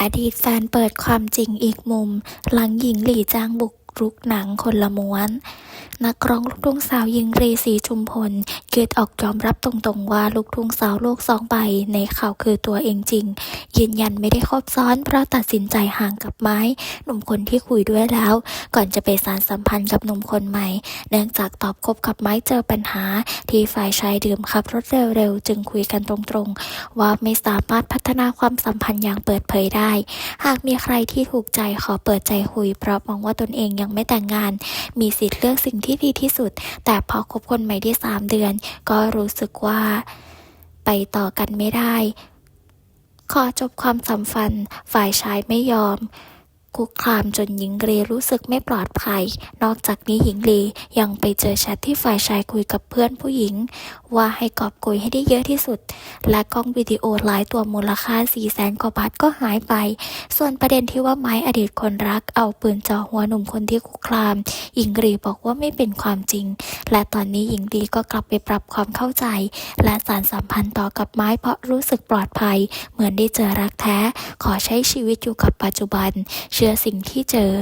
อดีตแฟนเปิดความจริงอีกมุม หลังหญิงหลี่จางบุก รุกหนังคนละม้วน นักร้องลูกทุ่งสาวหญิงรีศรีชุมพลเกิดออกยอมรับตรงๆว่าลูกทุ่งสาวโลกสองใบในข่าวคือตัวเองจริง ยืนยันไม่ได้คบซ้อน เพราะตัดสินใจห่างกับไม้ หนุ่มคนที่คุยด้วยแล้ว ก่อนจะไปสารสัมพันธ์กับหนุ่มคนใหม่ เนื่องจากตอบคบกับไม้เจอปัญหา ที่ฝ่ายชายดื่มขับรถเร็วๆจึงคุยกันตรงๆ ว่าไม่สามารถพัฒนาความสัมพันธ์อย่างเปิดเผยได้ หากมีใครที่ถูกใจขอเปิดใจคุยเพราะมองว่าตนเองยังไม่แต่งงาน มีสิทธิ์เลือกสิ่งที่ดีที่สุด แต่พอคบคนใหม่ได้สามเดือน ก็รู้สึกว่าไปต่อกันไม่ได้ ขอจบความสัมพันธ์ฝ่ายชายไม่ยอม คุกคามจนหญิงลีรู้สึกไม่ปลอดภัย นอกจากนี้หญิงลียังไปเจอแชทที่ฝ่ายชายคุยกับเพื่อนผู้หญิง ว่าให้กอบโกยให้ได้เยอะที่สุด และกล้องวิดีโอหลายตัวมูลค่า4 0 0แสนกว่าบาทก็หายไป ส่วนประเด็นที่ว่าไม้อดีตคนรักเอาปืนจ่อหัวหนุ่มคนที่คุกคาม หญิงลีบอกว่าไม่เป็นความจริง และตอนนี้หญิงลีก็กลับไปปรับความเข้าใจ และสารสัมพันธ์ต่อกับไม้เพราะรู้สึกปลอดภัย เหมือนได้เจอรักแท้ ขอใช้ชีวิตอยู่กับปัจจุบันชื่อสิ่งที่เจอ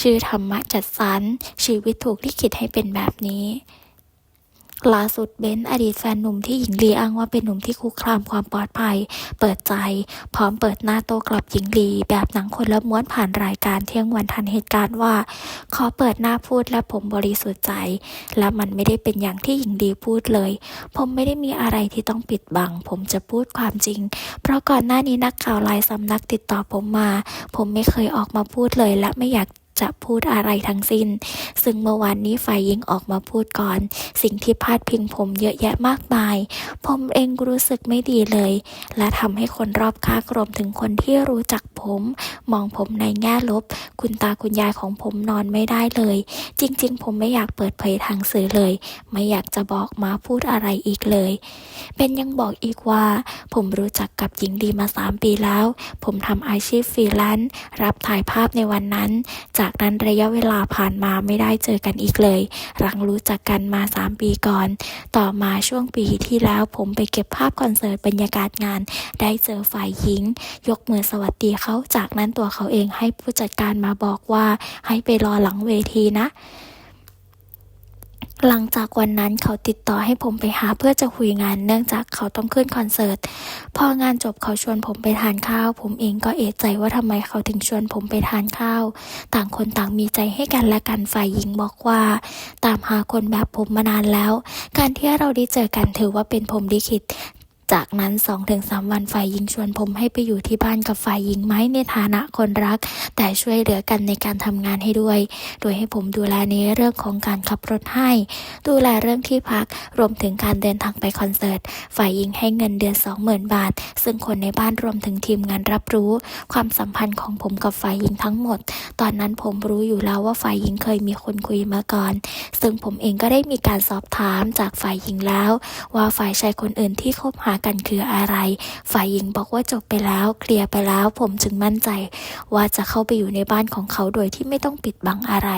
ชื่อธรรมะจัดสรรชีวิตถูกลิขิตให้เป็นแบบนี้ ล่าสุดเบนซ์อดีตแฟนหนุ่มที่หญิงลีอ้างว่าเป็นหนุ่มที่คุกคามความปลอดภัย เปิดใจ พร้อมเปิดหน้าโตกลับหญิงลี แบบหนังคนละม้วนผ่านรายการเที่ยงวันทันเหตุการณ์ว่า ขอเปิดหน้าพูดและผมบริสุทธิ์ใจ และมันไม่ได้เป็นอย่างที่หญิงลีพูดเลย ผมไม่ได้มีอะไรที่ต้องปิดบัง ผมจะพูดความจริง เพราะก่อนหน้านี้นักข่าวหลายสำนักติดต่อผมมา ผมไม่เคยออกมาพูดเลยและไม่อยาก จะพูดอะไรทั้งสิ้น ซึ่งเมื่อวานนี้ฝ่ายหญิงออกมาพูดก่อน สิ่งที่พาดพิงผมเยอะแยะมากมาย ผมเองรู้สึกไม่ดีเลย และทำให้คนรอบข้างรวมถึงคนที่รู้จักผม มองผมในแง่ลบ คุณตาคุณยายของผมนอนไม่ได้เลย จริง ๆ ผมไม่อยากเปิดเผยทางสื่อเลย ไม่อยากจะบอกมาพูดอะไรอีกเลย เป็นยังบอกอีกว่า ผมรู้จักกับหญิงดีมา 3 ปีแล้ว ผมทำอาชีพฟรีแลนซ์รับถ่ายภาพในวันนั้นจากนั้นระยะเวลาผ่านมาไม่ได้เจอกันอีกเลย หลังรู้จักกันมา 3 ปีก่อน ต่อมาช่วงปีที่แล้วผมไปเก็บภาพคอนเสิร์ตบรรยากาศงาน ได้เจอฝ่ายหญิง ยกมือสวัสดีเขาจากนั้นตัวเขาเองให้ผู้จัดการมาบอกว่าให้ไปรอหลังเวทีนะ หลังจากวันนั้นเขาติดต่อให้ผมไปหาเพื่อจะคุยงาน เนื่องจากเขาต้องขึ้นคอนเสิร์ต พองานจบเขาชวนผมไปทานข้าว ผมเองก็เอะใจว่าทำไมเขาถึงชวนผมไปทานข้าว ต่างคนต่างมีใจให้กันและกันฝ่ายหญิงบอกว่า ตามหาคนแบบผมมานานแล้ว การที่เราได้เจอกันถือว่าเป็นผมลิขิต จากนั้น 2-3 วันฝ่ายหญิงชวนผมให้ไปอยู่ที่บ้านกับฝ่ายหญิงไหมในฐานะคนรัก แต่ช่วยเหลือกันในการทำงานให้ด้วย โดยให้ผมดูแลในเรื่องของการขับรถให้ ดูแลเรื่องที่พัก รวมถึงการเดินทางไปคอนเสิร์ต ฝ่ายหญิงให้เงินเดือน 20,000 บาท ซึ่งคนในบ้านรวมถึงทีมงานรับรู้ ความสัมพันธ์ของผมกับฝ่ายหญิงทั้งหมด ตอนนั้นผมรู้อยู่แล้วว่าฝ่ายหญิงเคยมีคนคุยมาก่อน ซึ่งผมเองก็ได้มีการสอบถามจากฝ่ายหญิงแล้ว ว่าฝ่ายชายคนอื่นที่คบหากันคืออะไร ฝ่ายหญิงบอกว่าจบไปแล้วเคลียร์ไปแล้ว ผมจึงมั่นใจ ว่าจะเข้าไปอยู่ในบ้านของเขาโดยที่ไม่ต้องปิดบังอะไร